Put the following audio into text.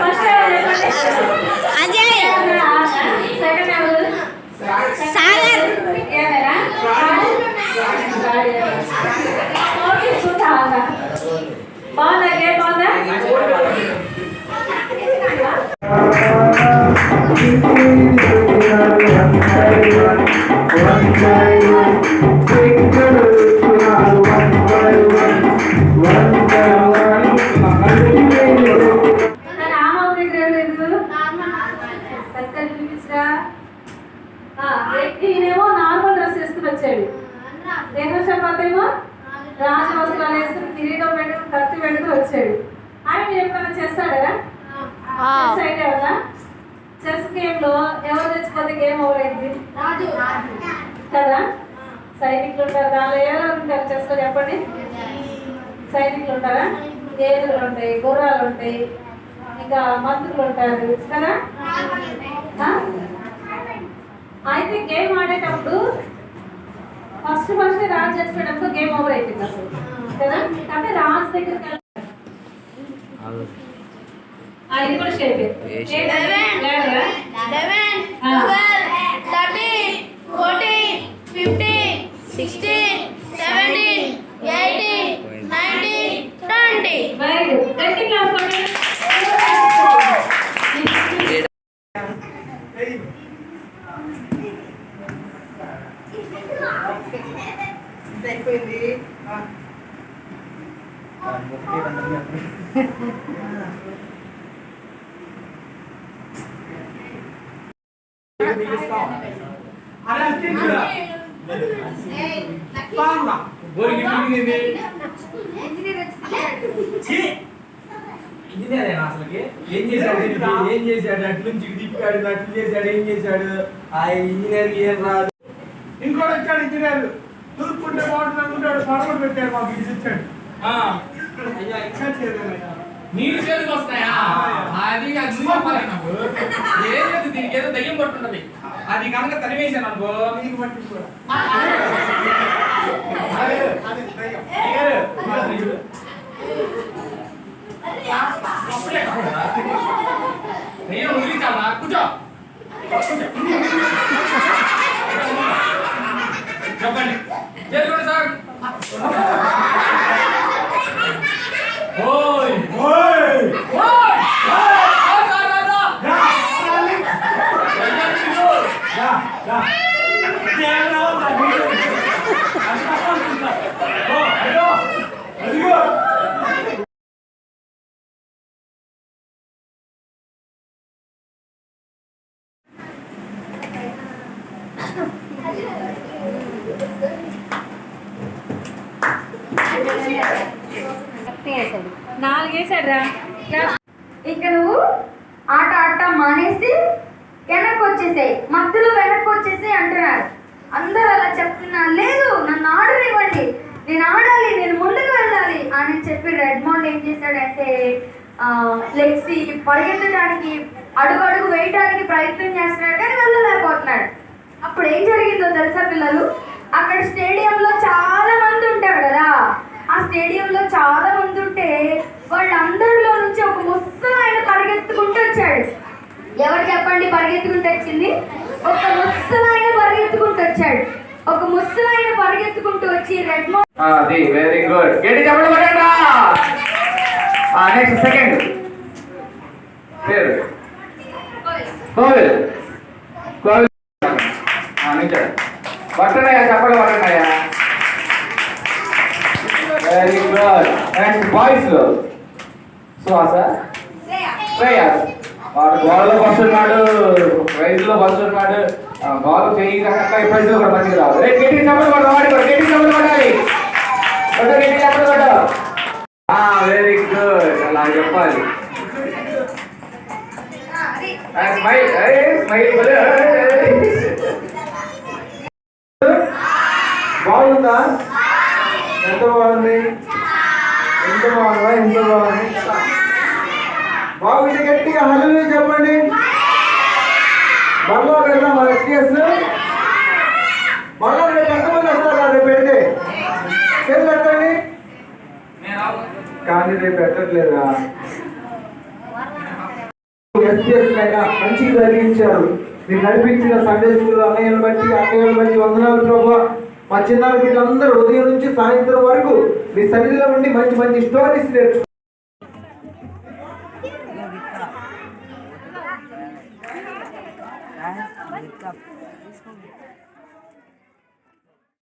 First ఎవరా ఈయనేమో normal dress వేసుకుని వచ్చాడు. దేవశపాతేమో రాజ వస్త్రాలు వేసుకుని కిరీటం పెట్టుకుని కత్తి పెట్టుకుని వచ్చాడు. ఆయన మీరు ఎప్పుడైనా చేస్తాడా చెస్ అయితే కదా చెస్ గేమ్లో ఎవరు తెచ్చిపోతే గేమ్ ఓవరైంది కదా? సైనికులు ఉంటారు. దానిలో ఎవరు ఉంటారు చెస్లో చెప్పండి? సైనికులు ఉంటారా? ఏనుగులు ఉంటాయి గుర్రాలు ఉంటాయి ఇంకా మంత్రులు ఉంటారు. కదా? అయితే గేమ్ ఆడేటప్పుడు ఫస్ట్ ఫస్ట్ రాజు చేసేటప్పుడు గేమ్ ఓవర్ అయిపోయింది అసలు. కదా? అంటే రాజు దగ్గరికి ఇది కూడా షేప్. ఇంజనీర్ అసలుకి ఏం చేశాడు దీనికి? ఏం చేశాడు అటు నుంచి తిప్పాడు అట్లు చేశాడు ఏం చేశాడు ఆ ఇంజనీర్ ఏం రాదు ఇంకోటి వచ్చాడు ఇంజనీర్. తూర్పుంటే బాగుంటుంది అనుకుంటాడు పడవలు పెట్టాడు మాకు ఇది ఇచ్చాడు అయ్యా ఇంకా చేయలేదయ్యా నీళ్ళు చేతికి వస్తాయా అది అది చెప్పాలి నాకు. ఏం లేదు దీనికి ఏదో దయ్యం పట్టుంటది అది కనుక తనివేశాను అనుకో నీకు పట్టి నేను వదిలించాలా? కూర్చో. చెప్పండి. చేతుకోండి సార్. ఓయ్. నాలుగేసాడు. రా. క్లాస్ ఇక నువ్వు ఆట ఆడటం మానేసి వెనక్కి వచ్చేసాయి మధ్యలో వెనక్కి వచ్చేసి అంటున్నారు. అందరూ అలా చెప్తున్నారు లేదు నన్ను ఆడనివ్వండి. నేను ఆడాలి నేను ముందుకు వెళ్ళాలి అని చెప్పి రెడ్మౌండ్ ఏం చేశాడంటే లెగ్సి పరిగెత్తడానికి అడుగు అడుగు వేయడానికి ప్రయత్నం చేస్తున్నాడు కానీ వెళ్ళలేకపోతున్నాడు. అప్పుడు ఏం జరిగిందో తెలుసా పిల్లలు? అక్కడ స్టేడియంలో చాలా మంది ఉంటారు కదా. ఆ స్టేడియంలో చాలా మంది ఉంటే వాళ్ళందరిలో నుంచి ఒక ముసలాయన పరిగెత్తుకుంటూ వచ్చాడు. ఎవరు చెప్పండి పరిగెత్తుకుంటూ వచ్చింది? ఒక ముసలాయన పరిగెత్తుకుంటూ వచ్చాడు. ఒక ముసలాయన పరిగెత్తుకుంటూ వచ్చి రెడ్ అది వెరీ గుడ్ గట్టి చెప్పండి పడండి నెక్స్ట్ సెకండ్ పేరు? కోవిల్. కోవిల్. చెప్పండి పట్టణయ్యా very good next boys Suhasa? Shreyas వాడు గోడలో బస్సు ఉన్నాడు ప్రైజ్లో బస్సు ఉన్నాడు బాల్ చేయి ప్రైజ్లో కూడా మంచిగా రావు రేపు గట్టి చెప్పండి పడదు వాడి కూడా గట్టి చెప్పండి పడాలి కొట్టు గట్టి చెప్పండి కొట్టు. వెరీ గుడ్ అలా చెప్పాలి. స్మైల్ స్మైల్ మళ్ళీ పెడదాం మన ఎస్టీఎస్. మళ్ళీ రేపు ఎంతమంది వస్తారు రేపు పెడితే చేతులు పెట్టండి కానీ రేపు పెట్టట్లేదా ఎస్పీఎస్ అయినా మంచిగా జరిగించారు. మీరు నడిపించిన సండే స్కూల్ అన్నయ్యను బట్టి అక్కయ్యను బట్టి వందనాలు ప్రభు. మా చిన్నారు వీళ్ళందరూ ఉదయం నుంచి సాయంత్రం వరకు మీ సన్నిధిలో ఉండి మంచి మంచి స్టోరీస్ నేర్చు Oh.